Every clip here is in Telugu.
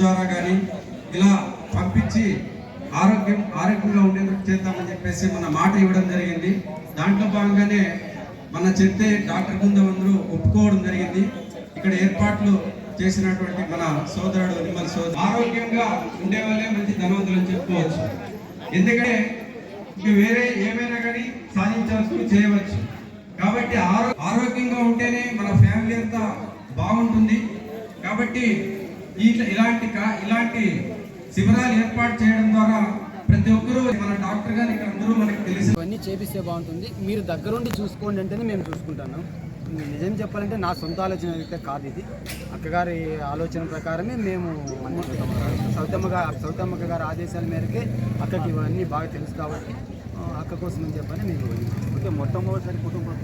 ద్వారా కానీ ఇలా పంపించి ఆరోగ్యం ఆరోగ్యంగా ఉండేందుకు చేద్దామని చెప్పేసి మన మాట ఇవ్వడం జరిగింది. దాంట్లో భాగంగానే మన చెప్తే డాక్టర్ బృందం ఒప్పుకోవడం జరిగింది. ఇక్కడ ఏర్పాట్లు చేసినటువంటి మన సోదరుడు మన సోదరు ఆరోగ్యంగా ఉండే వాళ్ళే మంచి ధనవంతులు అని చెప్పుకోవచ్చు. ఎందుకంటే వేరే ఏమైనా కానీ సాధించవచ్చు చేయవచ్చు. కాబట్టి ఆరోగ్యంగా ఉంటేనే మన ఫ్యామిలీ అంతా బాగుంటుంది. కాబట్టి ఇలాంటి ఇలాంటి శిబిరాలు ఏర్పాటు చేయడం ద్వారా ప్రతి ఒక్కరూ మన డాక్టర్ గారు ఇక్కడ అందరూ మనకి తెలిసి ఇవన్నీ చేపిస్తే బాగుంటుంది. మీరు దగ్గరుండి చూసుకోండి అంటేనే మేము చూసుకుంటాను. నిజం చెప్పాలంటే నా సొంత ఆలోచన అయితే కాదు ఇది. అక్కగారి ఆలోచన ప్రకారమే మేము సౌతమ్మ గారు సౌతమ్మక్క గారి ఆదేశాల మేరకే అక్కకి ఇవన్నీ బాగా తెలుసు కాబట్టి అక్క కోసం అని చెప్పని మేము ఓకే మొట్టమొదటిసారి కుటుంబం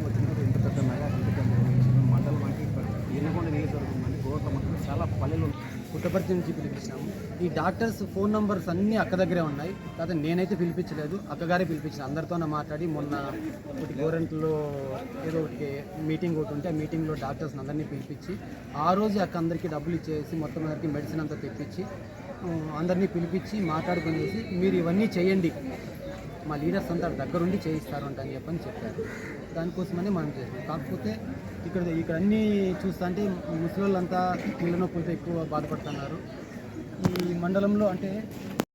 ఈనకొండ నియోజకవర్గం మనకి గోట్ల మొత్తం చాలా పల్లెలు పుట్టపర్తి నుంచి పిలిపించినాము ఈ డాక్టర్స్ ఫోన్ నంబర్స్ అన్నీ అక్క దగ్గరే ఉన్నాయి. కాకపోతే నేనైతే పిలిపించలేదు. అక్కగారే పిలిపించిన. అందరితోనే మాట్లాడి మొన్న ఒకటి గోరెంట్లో ఏదో ఒకటి మీటింగ్ ఒకటి ఉంటే ఆ మీటింగ్లో డాక్టర్స్ అందరినీ పిలిపించి ఆ రోజు అక్క అందరికీ డబ్బులు ఇచ్చేసి మొత్తం అందరికీ మెడిసిన్ అంతా తెప్పించి అందరినీ పిలిపించి మాట్లాడుకుని చేసి మీరు ఇవన్నీ చేయండి. మా లీడర్స్ అంతా దగ్గరుండి చేయిస్తారు అంట అని చెప్పని చెప్పారు. దానికోసమనే మనం చేసినాం కాకపోతే ఇక్కడ ఇక్కడ అన్నీ చూస్తుంటే ముసలి వాళ్ళంతా నీళ్ళ నొప్పులతో ఎక్కువ బాధపడుతున్నారు. ఈ మండలంలో అంటే